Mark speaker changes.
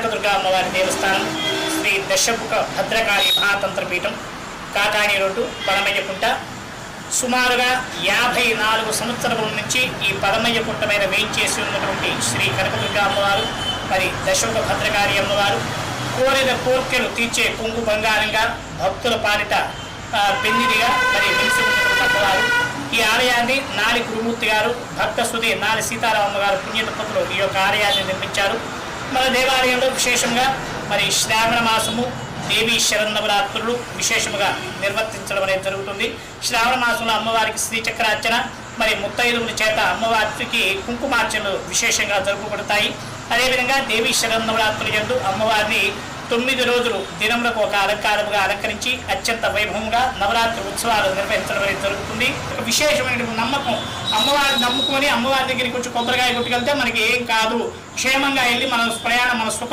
Speaker 1: కనకదుర్గా అమ్మవారి దేవస్థానం శ్రీ దశముఖ భద్రకాళి మహాతంత్రపీఠం కాకాని రోడ్డు పరమయ్యకుంట సుమారుగా యాభై నాలుగు సంవత్సరముల నుంచి ఈ పరమయ్యకుంట పుట్ట మీద వేయించేసి ఉన్నటువంటి శ్రీ కనకదుర్గ అమ్మవారు మరి దశముఖ భద్రకాళి అమ్మవారు కోరిన కోర్కెలు తీర్చే కుంగు బంగారంగా భక్తుల పాలిట పెన్నిదిగా మరి వెలిసి అమ్మవారు. ఈ ఆలయాన్ని నాలి గురుమూర్తి గారు భక్త సుధి నాలి సీతారామమ్మ గారు పుణ్యదంపతులు ఈ యొక్క ఆలయాన్ని నిర్మించారు. మన దేవాలయంలో విశేషంగా మరి శ్రావణ మాసము దేవీ శరన్నవరాత్రులు విశేషముగా నిర్వర్తించడం అనేది జరుగుతుంది. శ్రావణ మాసంలో అమ్మవారికి శ్రీచక్రార్చన మరి ముత్తైదువుల చేత అమ్మవారికి కుంకుమార్చనలు విశేషంగా జరుపుబడతాయి అదేవిధంగా దేవీ శరన్నవరాత్రుల ఎందు అమ్మవారిని తొమ్మిది రోజులు దినములకు ఒక అలంకారముగా అలంకరించి అత్యంత వైభవంగా నవరాత్రి ఉత్సవాలు నిర్వహించడం అనేది జరుగుతుంది. ఒక విశేషమైన నమ్మకం. అమ్మవారిని నమ్ముకొని అమ్మవారి దగ్గరికి వచ్చి కొబ్బరికాయ కొట్టుకెళ్తే మనకి ఏం కాదు. క్షేమంగా వెళ్ళి మన ప్రయాణం మన సుఖ